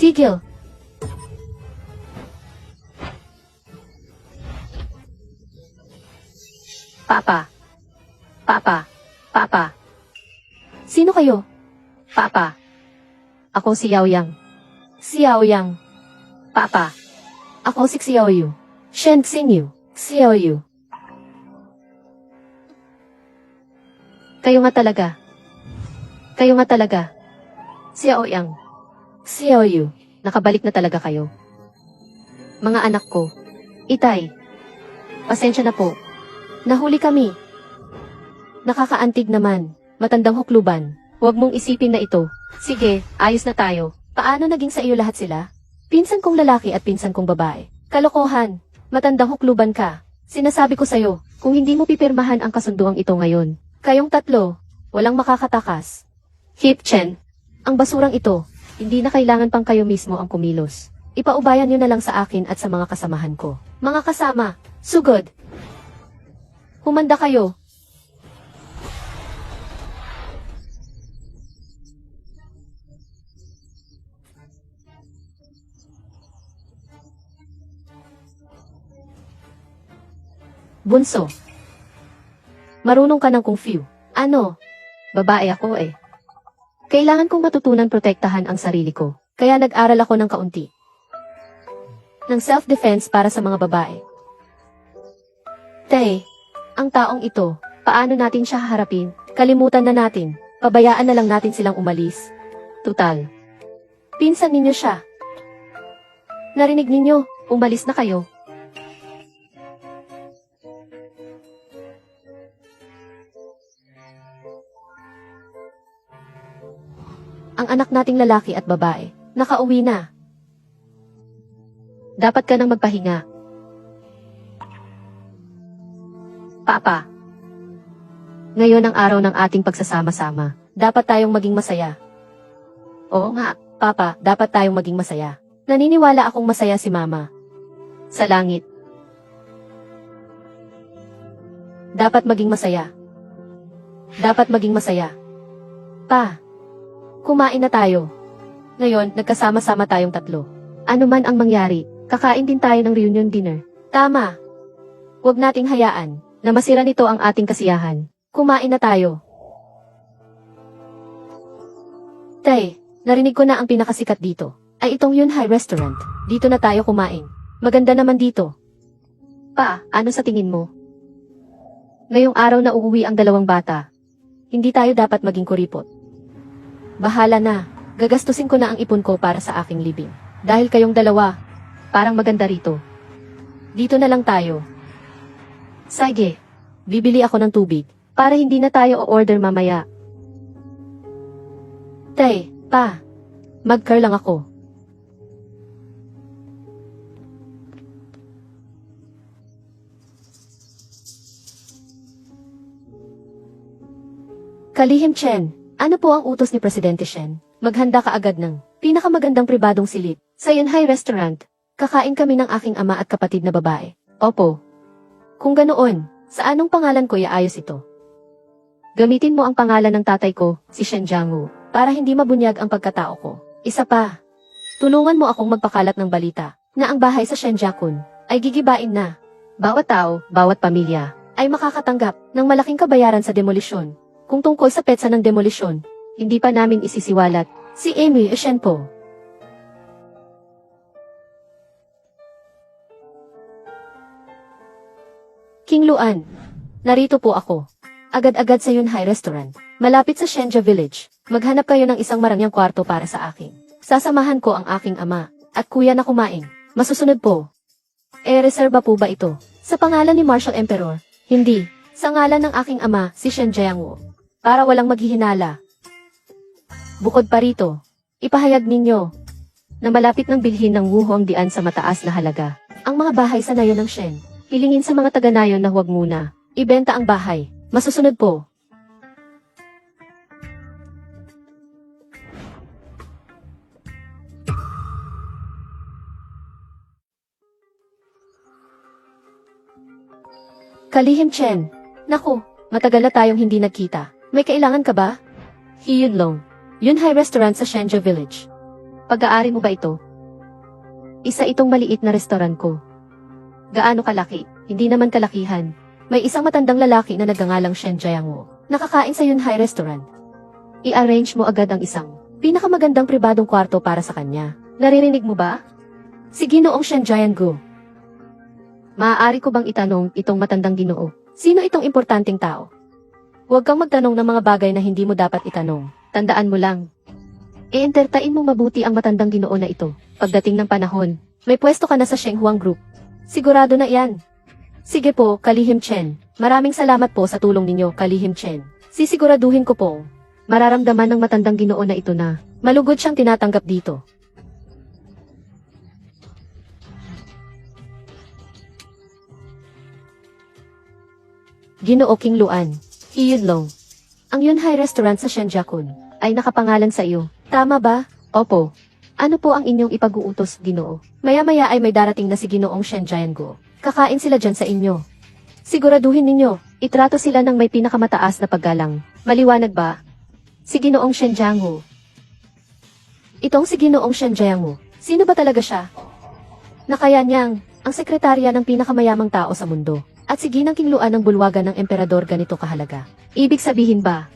Tigil! Papa. Papa. Papa. Sino kayo? Papa. Ako si Yao Yang. Si Yao Yang. Papa. Ako si Xiao Yu. Shen Xingyu. Xiao Yu. Kayo nga talaga. Kayo nga talaga. Xiao Yang. Xiao Yu. Nakabalik na talaga kayo. Mga anak ko. Itay. Pasensya na po. Nahuli kami. Nakakaantig naman. Matandang hukluban. Huwag mong isipin na ito. Sige, ayos na tayo. Paano naging sa iyo lahat sila? Pinsan kong lalaki at pinsan kong babae. Kalokohan. Matandang hukluban ka. Sinasabi ko sa'yo, kung hindi mo pipirmahan ang kasunduang ito ngayon, kayong tatlo, walang makakatakas. Hip Chen, ang basurang ito, hindi na kailangan pang kayo mismo ang kumilos. Ipaubayan niyo na lang sa akin at sa mga kasamahan ko. Mga kasama, sugod. Humanda kayo. Bunso. Marunong ka ng kung fu. Ano? Babae ako eh. Kailangan kong matutunan protektahan ang sarili ko, kaya nag-aral ako ng kaunti. Ng self-defense para sa mga babae. Tay, ang taong ito, paano natin siya haharapin? Kalimutan na natin, pabayaan na lang natin silang umalis. Tutal. Pinsan ninyo siya. Narinig ninyo, umalis na kayo. Ang anak nating lalaki at babae, nakauwi na. Dapat ka nang magpahinga. Papa, ngayon ang araw ng ating pagsasama-sama. Dapat tayong maging masaya. Oo nga, Papa, dapat tayong maging masaya. Naniniwala akong masaya si Mama. Sa langit. Dapat maging masaya. Dapat maging masaya. Pa, Kumain na tayo. Ngayon, nagkasama-sama tayong tatlo. Ano man ang mangyari, kakain din tayo ng reunion dinner. Tama. Huwag nating hayaan na masira nito ang ating kasiyahan. Kumain na tayo. Tay, narinig ko na ang pinakasikat dito. Ay itong Yunhai Restaurant. Dito na tayo kumain. Maganda naman dito. Pa, ano sa tingin mo? Ngayong araw na uuwi ang dalawang bata. Hindi tayo dapat maging kuripot. Bahala na. Gagastusin ko na ang ipon ko para sa aking living. Dahil kayong dalawa, parang maganda rito. Dito na lang tayo. Sige, bibili ako ng tubig para hindi na tayo o-order mamaya. Tay, pa, mag-car lang ako. Kalihim Chen, ano po ang utos ni Presidente Shen? Maghanda ka agad ng pinakamagandang pribadong silid sa Yanhai Restaurant. Kakain kami ng aking ama at kapatid na babae. Opo. Kung ganoon, sa anong pangalan ko iayos ito? Gamitin mo ang pangalan ng tatay ko, si Shen Jiangwu, para hindi mabunyag ang pagkatao ko. Isa pa, tulungan mo akong magpakalat ng balita na ang bahay sa Shenjakun ay gigibain na. Bawat tao, bawat pamilya, ay makakatanggap ng malaking kabayaran sa demolisyon kung tungkol sa petsa ng demolisyon, hindi pa namin isisiwalat. Si Amy Eshen po. King Luan. Narito po ako. Agad-agad sa Yunhai Restaurant. Malapit sa Shenja Village. Maghanap kayo ng isang marangyang kwarto para sa akin. Sasamahan ko ang aking ama at kuya na kumain. Masusunod po. E reserba po ba ito? Sa pangalan ni Marshal Emperor? Hindi. Sa ngalan ng aking ama, si Shen Jiangwu para walang maghihinala. Bukod pa rito, ipahayag ninyo na malapit ng bilhin ng wuho ang dian sa mataas na halaga. Ang mga bahay sa nayon ng Shen, hilingin sa mga taga-nayon na huwag muna. Ibenta ang bahay. Masusunod po. Kalihim Chen. Naku, matagal na tayong hindi nagkita. May kailangan ka ba? Hiyun Long. Yunhai Restaurant sa Shenzhou Village. Pag-aari mo ba ito? Isa itong maliit na restaurant ko. Gaano kalaki? Hindi naman kalakihan. May isang matandang lalaki na nagngangalang Shen Jiangwo. Nakakain sa Yunhai Restaurant. I-arrange mo agad ang isang pinakamagandang pribadong kwarto para sa kanya. Naririnig mo ba? Si Ginoong Shen Jiangwo. Maaari ko bang itanong itong matandang ginoo? Sino itong importanteng tao? Huwag kang magtanong ng mga bagay na hindi mo dapat itanong. Tandaan mo lang. I-entertain mo mabuti ang matandang ginoo na ito. Pagdating ng panahon, may pwesto ka na sa Shenghuang Group. Sigurado na yan. Sige po, Kalihim Chen. Maraming salamat po sa tulong ninyo, Kalihim Chen. Sisiguraduhin ko pong mararamdaman ng matandang ginoo na ito na malugod siyang tinatanggap dito. Ginoo King Luan, Iyudlong. Ang Yunhai Restaurant sa Shenjakun ay nakapangalan sa iyo. Tama ba? Opo. Ano po ang inyong ipag-uutos, Ginoo? Maya-maya ay may darating na si Ginoong Shen Jiango. Kakain sila dyan sa inyo. Siguraduhin ninyo, itrato sila ng may pinakamataas na paggalang. Maliwanag ba? Si Ginoong Shen Jiango. Itong si Ginoong Shen Jiango. Sino ba talaga siya? Nakaya niyang, ang sekretarya ng pinakamayamang tao sa mundo. At si Ginang Kingluan ng bulwagan ng emperador ganito kahalaga. Ibig sabihin ba,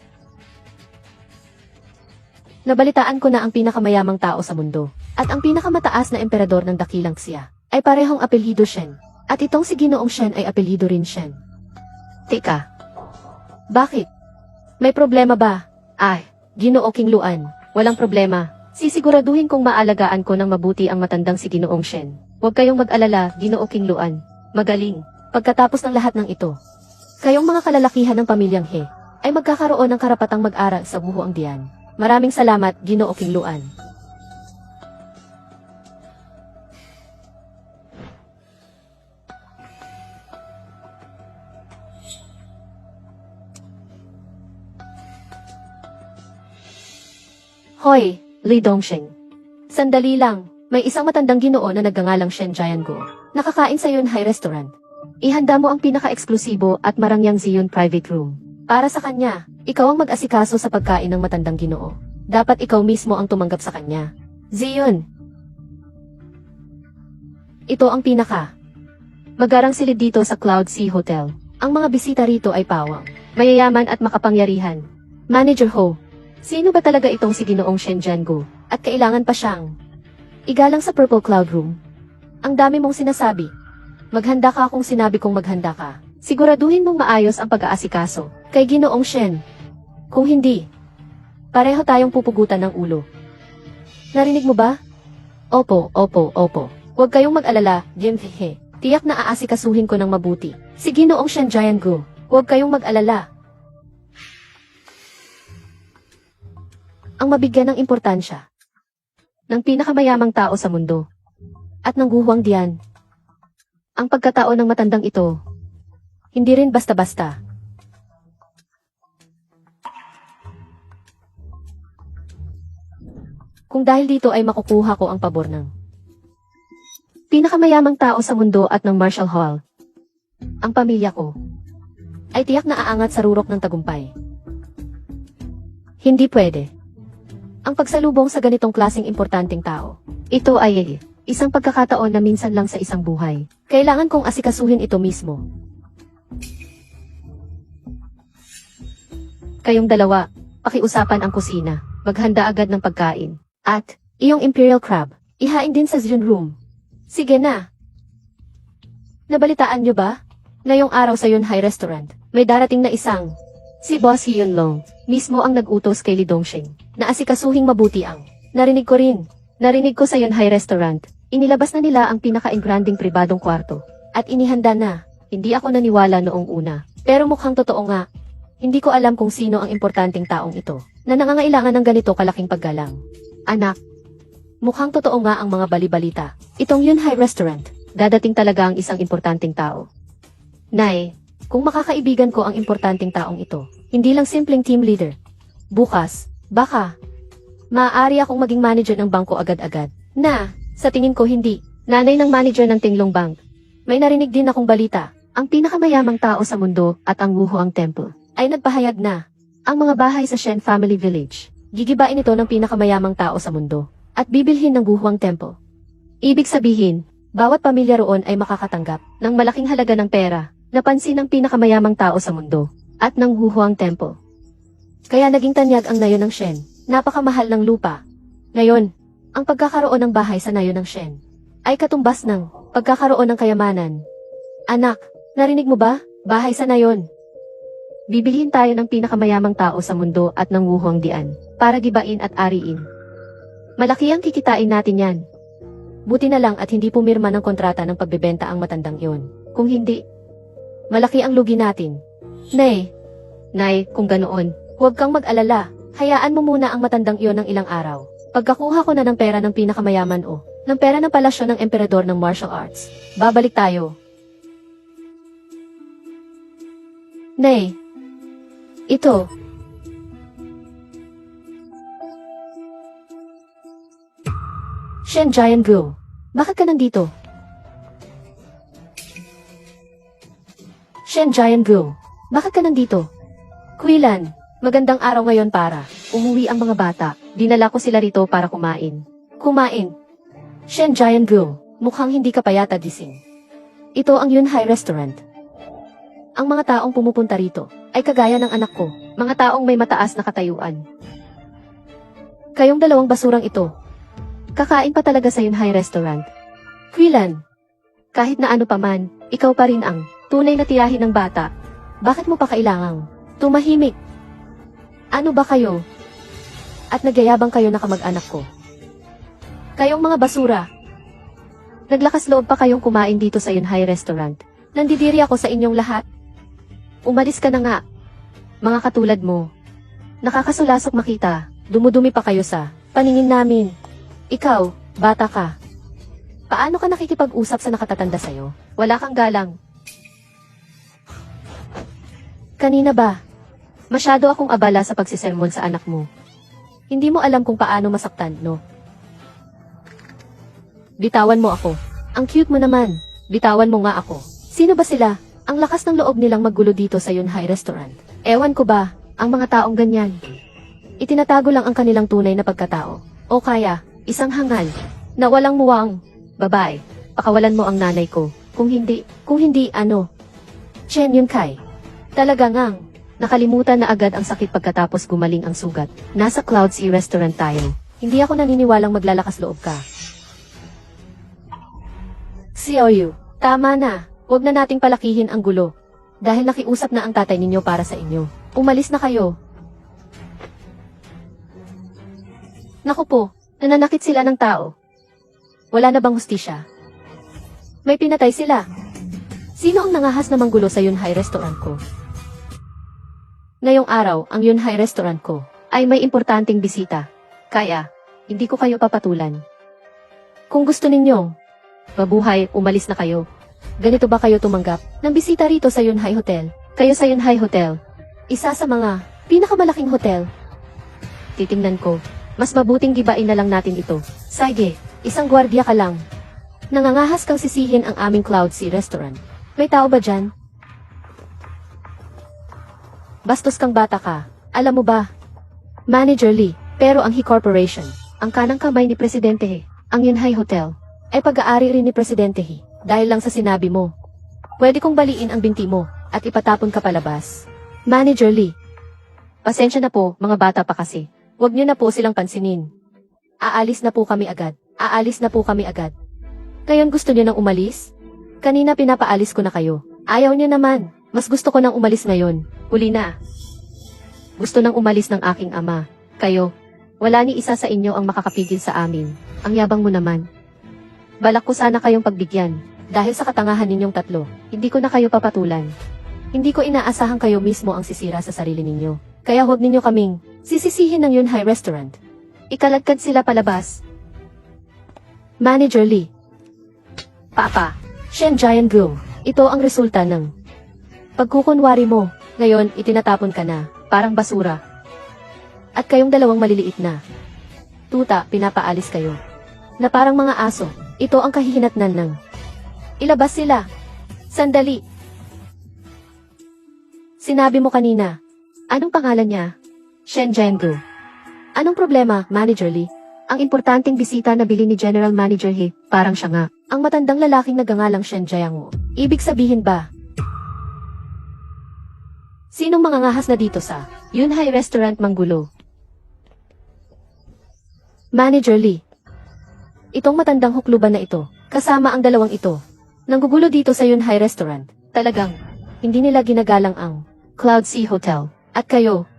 Nabalitaan ko na ang pinakamayamang tao sa mundo, at ang pinakamataas na emperador ng dakilang siya, ay parehong apelyido Shen. At itong si Ginoong Shen ay apelyido rin Shen. Teka. Bakit? May problema ba? Ay, Ginoo King Luan, walang problema. Sisiguraduhin kong maalagaan ko ng mabuti ang matandang si Ginoong Shen. Huwag kayong mag-alala, Ginoo King Luan. Magaling. Pagkatapos ng lahat ng ito, kayong mga kalalakihan ng pamilyang He, ay magkakaroon ng karapatang mag-aral sa buho ang diyan. Maraming salamat, Ginoo King Luan. Hoy, Li Dongsheng. Sandali lang, may isang matandang ginoo na nagngangalang Shen Jiango. Nakakain sa Yunhai Restaurant. Ihanda mo ang pinaka-eksklusibo at marangyang Ziyun private room. Para sa kanya, ikaw ang mag-asikaso sa pagkain ng matandang ginoo. Dapat ikaw mismo ang tumanggap sa kanya. Zion! Ito ang pinaka. Magarang silid dito sa Cloud Sea Hotel. Ang mga bisita rito ay pawang, mayayaman at makapangyarihan. Manager Ho, sino ba talaga itong si Ginoong Shen Jiangu? At kailangan pa siyang igalang sa Purple Cloud Room. Ang dami mong sinasabi. Maghanda ka kung sinabi kong maghanda ka. Siguraduhin mong maayos ang pag-aasikaso kay Ginoong Shen. Kung hindi, pareho tayong pupugutan ng ulo. Narinig mo ba? Opo, opo, opo. Huwag kayong mag-alala, Jim He. Tiyak na aasikasuhin ko ng mabuti. Si Ginoong Shen Jiangu, huwag kayong mag-alala. Ang mabigyan ng importansya ng pinakamayamang tao sa mundo at ng guhuang diyan. Ang pagkatao ng matandang ito, hindi rin basta-basta. Kung dahil dito ay makukuha ko ang pabor ng pinakamayamang tao sa mundo at ng Marshall Hall, ang pamilya ko, ay tiyak na aangat sa rurok ng tagumpay. Hindi pwede. Ang pagsalubong sa ganitong klaseng importanteng tao, ito ay isang pagkakataon na minsan lang sa isang buhay. Kailangan kong asikasuhin ito mismo. Kayong dalawa, pakiusapan ang kusina, maghanda agad ng pagkain. At, iyong Imperial Crab, ihain din sa Zun Room. Sige na. Nabalitaan niyo ba? Ngayong araw sa Yunhai Restaurant, may darating na isang Si Boss Hyun Long, mismo ang nag-utos kay Lee Dongsheng, na asikasuhing mabuti ang. Narinig ko rin. Narinig ko sa Yunhai Restaurant, inilabas na nila ang pinaka-engranding pribadong kwarto. At inihanda na. Hindi ako naniwala noong una. Pero mukhang totoo nga. Hindi ko alam kung sino ang importanteng taong ito, na nangangailangan ng ganito kalaking paggalang. Anak, mukhang totoo nga ang mga balibalita. Itong Yunhai Restaurant, dadating talaga ang isang importanteng tao. Nay, kung makakaibigan ko ang importanteng taong ito, hindi lang simpleng team leader. Bukas, baka, maaari akong maging manager ng bangko agad-agad. Na, sa tingin ko hindi, nanay ng manager ng Tinglong Bank. May narinig din akong balita, ang pinakamayamang tao sa mundo at ang Wuhuang Temple ay nagpahayag na ang mga bahay sa Shen Family Village. Gigibain ito ng pinakamayamang tao sa mundo. at bibilhin ng buhuang tempo. Ibig sabihin, bawat pamilya roon ay makakatanggap ng malaking halaga ng pera, napansin ng pinakamayamang tao sa mundo, at ng buhuang tempo. Kaya naging tanyag ang nayon ng Shen, napakamahal ng lupa. Ngayon, ang pagkakaroon ng bahay sa nayon ng Shen ay katumbas ng pagkakaroon ng kayamanan. Anak, narinig mo ba? Bahay sa nayon. Bibilhin tayo ng pinakamayamang tao sa mundo at ng wuhuang dian para gibain at ariin. Malaki ang kikitain natin yan. Buti na lang at hindi pumirma ng kontrata ng pagbebenta ang matandang iyon. Kung hindi, malaki ang lugi natin. Nay, Nay, kung ganoon, huwag kang mag-alala. Hayaan mo muna ang matandang iyon ng ilang araw. Pagkakuha ko na ng pera ng pinakamayaman o, ng pera ng palasyo ng emperador ng martial arts, babalik tayo. Nay, ito, Shen Giant Gu, bakit ka nandito? Shen Giant Gu, bakit ka nandito? Kuilan, magandang araw ngayon para umuwi ang mga bata. Dinala ko sila rito para kumain. Kumain. Shen Giant Gu, mukhang hindi ka pa yata gising. Ito ang Yunhai Restaurant. Ang mga taong pumupunta rito ay kagaya ng anak ko, mga taong may mataas na katayuan. Kayong dalawang basurang ito, kakain pa talaga sa Yunhai Restaurant. Kuilan, kahit na ano pa man, ikaw pa rin ang tunay na tiyahin ng bata. Bakit mo pa kailangang tumahimik? Ano ba kayo? At nagyayabang kayo na kamag-anak ko. Kayong mga basura. Naglakas loob pa kayong kumain dito sa Yunhai Restaurant. Nandidiri ako sa inyong lahat. Umalis ka na nga. Mga katulad mo. Nakakasulasok makita. Dumudumi pa kayo sa paningin namin. Ikaw, bata ka. Paano ka nakikipag-usap sa nakatatanda sa'yo? Wala kang galang. Kanina ba? Masyado akong abala sa pagsisermon sa anak mo. Hindi mo alam kung paano masaktan, no? Bitawan mo ako. Ang cute mo naman. Bitawan mo nga ako. Sino ba sila? Ang lakas ng loob nilang maggulo dito sa Yunhai Restaurant. Ewan ko ba, ang mga taong ganyan. Itinatago lang ang kanilang tunay na pagkatao. O kaya, isang hangal, na walang muwang. Babae, pakawalan mo ang nanay ko. Kung hindi, kung hindi, ano? Chen Yun Kai. Talaga ngang, nakalimutan na agad ang sakit pagkatapos gumaling ang sugat. Nasa Cloud Sea Restaurant tayo. Hindi ako naniniwalang maglalakas loob ka. Xiaoyu, tama na. Huwag na nating palakihin ang gulo. Dahil nakiusap na ang tatay ninyo para sa inyo. Umalis na kayo. Naku po, nananakit sila ng tao. Wala na bang hustisya? May pinatay sila. Sino ang nangahas na manggulo sa Yunhai Restaurant ko? Ngayong araw, ang Yunhai Restaurant ko ay may importanteng bisita. Kaya, hindi ko kayo papatulan. Kung gusto ninyong mabuhay, umalis na kayo. Ganito ba kayo tumanggap ng bisita rito sa Yunhai Hotel? Kayo sa Yunhai Hotel. Isa sa mga pinakamalaking hotel. Titingnan ko, mas mabuting gibain na lang natin ito. Sige, isang gwardiya ka lang. Nangangahas kang sisihin ang aming Cloud Sea Restaurant. May tao ba dyan? Bastos kang bata ka. Alam mo ba? Manager Lee, pero ang He Corporation, ang kanang kamay ni Presidente He, ang Yunhai Hotel, ay pag-aari rin ni Presidente He, dahil lang sa sinabi mo. Pwede kong baliin ang binti mo, at ipatapon ka palabas. Manager Lee, pasensya na po, mga bata pa kasi. Huwag niyo na po silang pansinin. Aalis na po kami agad. Aalis na po kami agad. Ngayon gusto niyo nang umalis? Kanina pinapaalis ko na kayo. Ayaw niyo naman. Mas gusto ko nang umalis ngayon. Huli na. Gusto nang umalis ng aking ama. Kayo. Wala ni isa sa inyo ang makakapigil sa amin. Ang yabang mo naman. Balak ko sana kayong pagbigyan. Dahil sa katangahan ninyong tatlo, hindi ko na kayo papatulan. Hindi ko inaasahan kayo mismo ang sisira sa sarili ninyo. Kaya huwag ninyo kaming sisisihin ng Yunhai Restaurant. Ikaladkad sila palabas. Manager Lee. Papa, Shen Giant Gu, ito ang resulta ng pagkukunwari mo. Ngayon, itinatapon ka na, parang basura. At kayong dalawang maliliit na. Tuta, pinapaalis kayo. Na parang mga aso, ito ang kahihinatnan ng ilabas sila. Sandali. Sinabi mo kanina, anong pangalan niya? Shen Jianggu. Anong problema, Manager Lee? Ang importanteng bisita na bili ni General Manager He, parang siya nga. Ang matandang lalaking nagangalang Shen Jiangwo. Ibig sabihin ba? Sinong mangangahas na dito sa Yunhai Restaurant Manggulo? Manager Lee. Itong matandang hukluban na ito, kasama ang dalawang ito. Nanggugulo dito sa Yunhai Restaurant. Talagang, hindi nila ginagalang ang Cloud Sea Hotel. At kayo,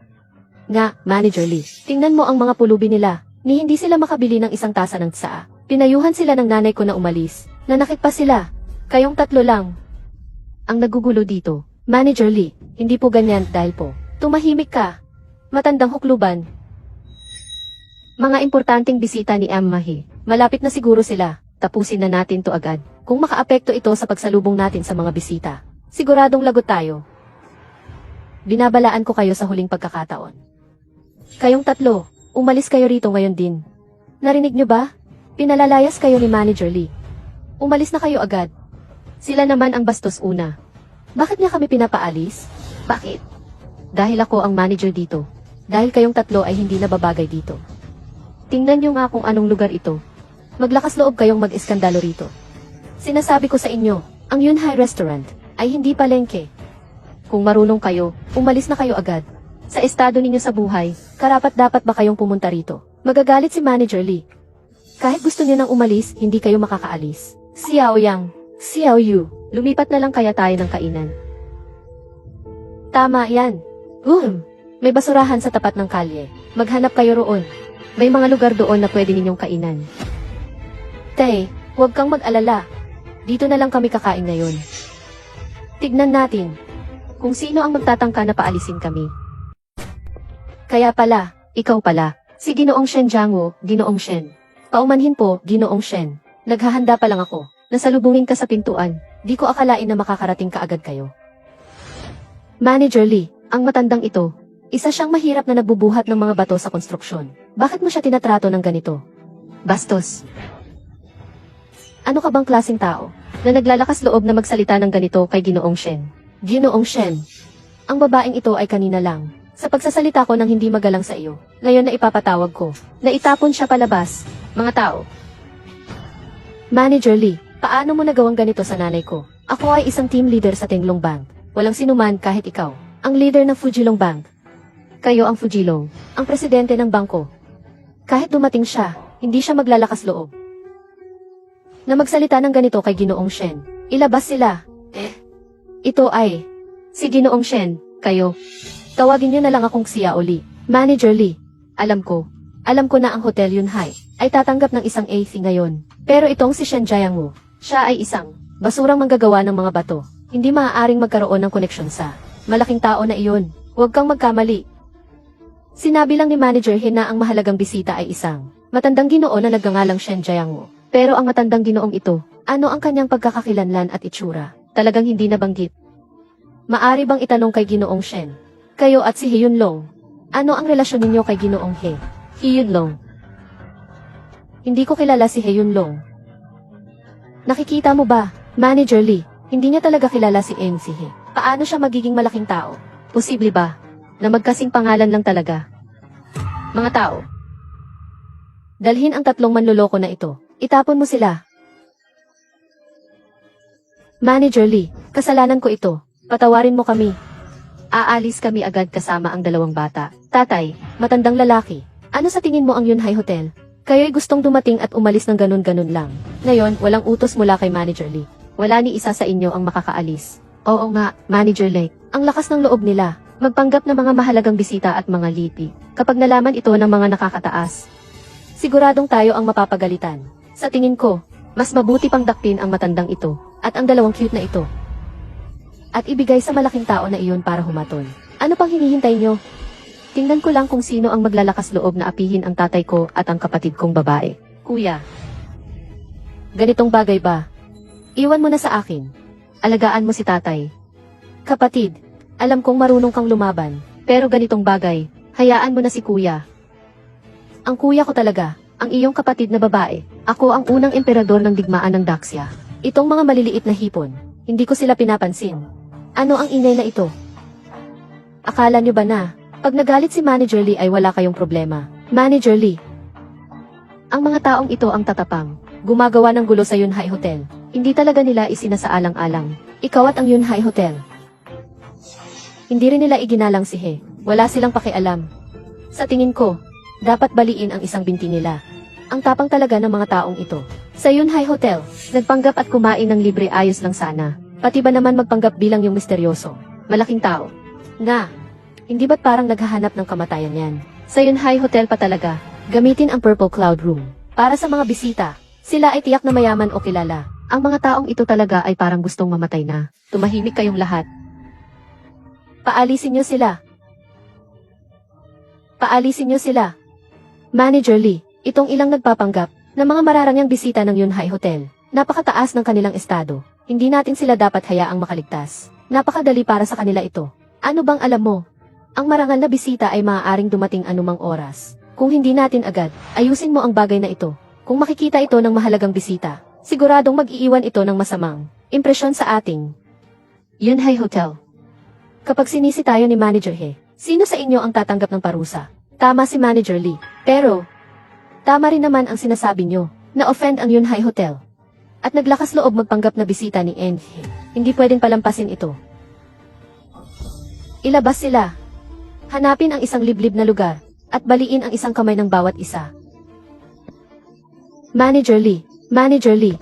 nga, Manager Lee, tingnan mo ang mga pulubi nila. Ni hindi sila makabili ng isang tasa ng tsaa. Pinayuhan sila ng nanay ko na umalis. Nanakit pa sila. Kayong tatlo lang. Ang nagugulo dito. Manager Lee, hindi po ganyan dahil po. Tumahimik ka. Matandang hukluban. Mga importanteng bisita ni Ammahi. Malapit na siguro sila. Tapusin na natin to agad. Kung makaapekto ito sa pagsalubong natin sa mga bisita, siguradong lagot tayo. Binabalaan ko kayo sa huling pagkakataon. Kayong tatlo, umalis kayo rito ngayon din. Narinig nyo ba? Pinalalayas kayo ni Manager Lee. Umalis na kayo agad. Sila naman ang bastos una. Bakit niya kami pinapaalis? Bakit? Dahil ako ang manager dito. Dahil kayong tatlo ay hindi nababagay dito. Tingnan nyo nga kung anong lugar ito. Maglakas loob kayong mag-eskandalo rito. Sinasabi ko sa inyo, ang Yunhai Restaurant ay hindi palengke. Kung marunong kayo, umalis na kayo agad. Sa estado ninyo sa buhay, karapat dapat ba kayong pumunta rito? Magagalit si Manager Lee. Kahit gusto niyo nang umalis, hindi kayo makakaalis. Xiao Yang, Xiao Yu, lumipat na lang kaya tayo ng kainan. Tama yan. Um, may basurahan sa tapat ng kalye. Maghanap kayo roon. May mga lugar doon na pwede ninyong kainan. Tay, huwag kang mag-alala. Dito na lang kami kakain ngayon. Tignan natin kung sino ang magtatangka na paalisin kami. Kaya pala, ikaw pala, si Ginoong Shen Jiangwo, Ginoong Shen. Paumanhin po, Ginoong Shen. Naghahanda pa lang ako. Nasalubungin ka sa pintuan. Di ko akalain na makakarating ka agad kayo. Manager Lee, ang matandang ito, isa siyang mahirap na nagbubuhat ng mga bato sa konstruksyon. Bakit mo siya tinatrato ng ganito? Bastos. Ano ka bang klaseng tao na naglalakas loob na magsalita ng ganito kay Ginoong Shen? Ginoong Shen, ang babaeng ito ay kanina lang. Sa pagsasalita ko ng hindi magalang sa iyo, ngayon na ipapatawag ko, na itapon siya palabas, mga tao. Manager Lee, paano mo nagawang ganito sa nanay ko? Ako ay isang team leader sa Tenglong Bank. Walang sinuman kahit ikaw. Ang leader ng Fujilong Bank. Kayo ang Fujilong, ang presidente ng bangko. Kahit dumating siya, hindi siya maglalakas loob. Na magsalita ng ganito kay Ginoong Shen. Ilabas sila. Eh, ito ay, si Ginoong Shen, kayo. Tawagin niyo na lang akong Xiao Lee. Manager Lee. Alam ko. Alam ko na ang Hotel Yunhai ay tatanggap ng isang AC ngayon. Pero itong si Shen Jiangwu, siya ay isang basurang manggagawa ng mga bato. Hindi maaaring magkaroon ng koneksyon sa malaking tao na iyon. Huwag kang magkamali. Sinabi lang ni Manager He na ang mahalagang bisita ay isang matandang ginoo na nagngangalang Shen Jiangwu. Pero ang matandang ginoong ito, ano ang kanyang pagkakakilanlan at itsura? Talagang hindi nabanggit. Maari bang itanong kay Ginoong Shen? Kayo at si Hyun Long. Ano ang relasyon ninyo kay Ginoong He? Hyun Long. Hindi ko kilala si Hyun Long. Nakikita mo ba, Manager Lee, hindi niya talaga kilala si MC He. Paano siya magiging malaking tao? Posible ba? Na magkasing pangalan lang talaga. Mga tao. Dalhin ang tatlong manloloko na ito. Itapon mo sila. Manager Lee, kasalanan ko ito. Patawarin mo kami. Aalis kami agad kasama ang dalawang bata. Tatay, matandang lalaki. Ano sa tingin mo ang Yunhai Hotel? Kayo'y gustong dumating at umalis ng ganun-ganun lang. Ngayon, walang utos mula kay Manager Lee. Wala ni isa sa inyo ang makakaalis. Oo nga, Manager Lee. Ang lakas ng loob nila. Magpanggap ng mga mahalagang bisita at mga lipi. Kapag nalaman ito ng mga nakakataas. Siguradong tayo ang mapapagalitan. Sa tingin ko, mas mabuti pang dakpin ang matandang ito at ang dalawang cute na ito. At ibigay sa malaking tao na iyon para humaton. Ano pang hinihintay nyo? Tingnan ko lang kung sino ang maglalakas loob na apihin ang tatay ko at ang kapatid kong babae. Kuya. Ganitong bagay ba? Iwan mo na sa akin. Alagaan mo si tatay. Kapatid, alam kong marunong kang lumaban, pero ganitong bagay, hayaan mo na si kuya. Ang kuya ko talaga, ang iyong kapatid na babae. Ako ang unang emperador ng digmaan ng Daxia. Itong mga maliliit na hipon, hindi ko sila pinapansin. Ano ang inay na ito? Akala niyo ba na, pag nagalit si Manager Lee ay wala kayong problema? Manager Lee. Ang mga taong ito ang tatapang. Gumagawa ng gulo sa Yunhai Hotel. Hindi talaga nila isinasaalang-alang. Ikaw at ang Yunhai Hotel. Hindi rin nila iginalang si He. Wala silang pakialam. Sa tingin ko, dapat baliin ang isang binti nila. Ang tapang talaga ng mga taong ito. Sa Yunhai Hotel, nagpanggap at kumain ng libre ayos lang sana. Pati ba naman magpanggap bilang yung misteryoso? Malaking tao. Nga, hindi ba't parang naghahanap ng kamatayan yan? Sa Yunhai Hotel pa talaga, gamitin ang Purple Cloud Room. Para sa mga bisita, sila ay tiyak na mayaman o kilala. Ang mga taong ito talaga ay parang gustong mamatay na. Tumahimik kayong lahat. Paalisin niyo sila. Paalisin niyo sila. Manager Lee, itong ilang nagpapanggap na mga mararangyang bisita ng Yunhai Hotel. Napakataas ng kanilang estado. Hindi natin sila dapat hayaang makaligtas. Napakadali para sa kanila ito. Ano bang alam mo? Ang marangal na bisita ay maaaring dumating anumang oras. Kung hindi natin agad, ayusin mo ang bagay na ito. Kung makikita ito ng mahalagang bisita, siguradong mag-iiwan ito ng masamang impresyon sa ating Yunhai Hotel. Kapag sinisi tayo ni Manager He, sino sa inyo ang tatanggap ng parusa? Tama si Manager Lee. Pero, tama rin naman ang sinasabi nyo, na offend ang Yunhai Hotel. At naglakas loob magpanggap na bisita ni En He. Hindi pwedeng palampasin ito. Ilabas sila. Hanapin ang isang liblib na lugar, at baliin ang isang kamay ng bawat isa. Manager Lee, Manager Lee,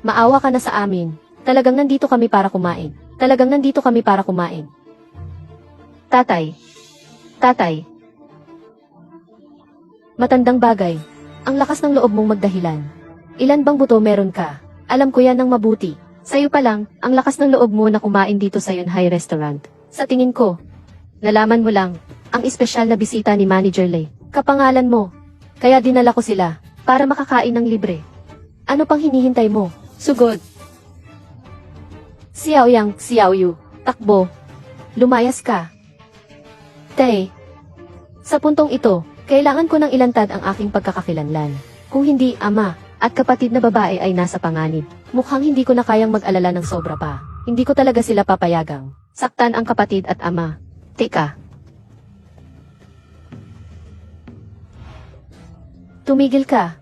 maawa ka na sa amin. Talagang nandito kami para kumain. Talagang nandito kami para kumain. Tatay. Tatay. Matandang bagay. Ang lakas ng loob mong magdahilan. Ilan bang buto meron ka? Alam ko yan ng mabuti. Sa'yo pa lang, ang lakas ng loob mo na kumain dito sa Yunhai Restaurant. Sa tingin ko, nalaman mo lang, ang espesyal na bisita ni Manager Lay. Kapangalan mo. Kaya dinala ko sila, para makakain ng libre. Ano pang hinihintay mo? Sugod. Xiao Yang, Xiao Yu, takbo. Lumayas ka. Tay, sa puntong ito, kailangan ko ng ilantad ang aking pagkakakilanlan. Kung hindi, ama, at kapatid na babae ay nasa panganib. Mukhang hindi ko na kayang mag-alala ng sobra pa. Hindi ko talaga sila papayagang. Saktan ang kapatid at ama. Teka. Tumigil ka.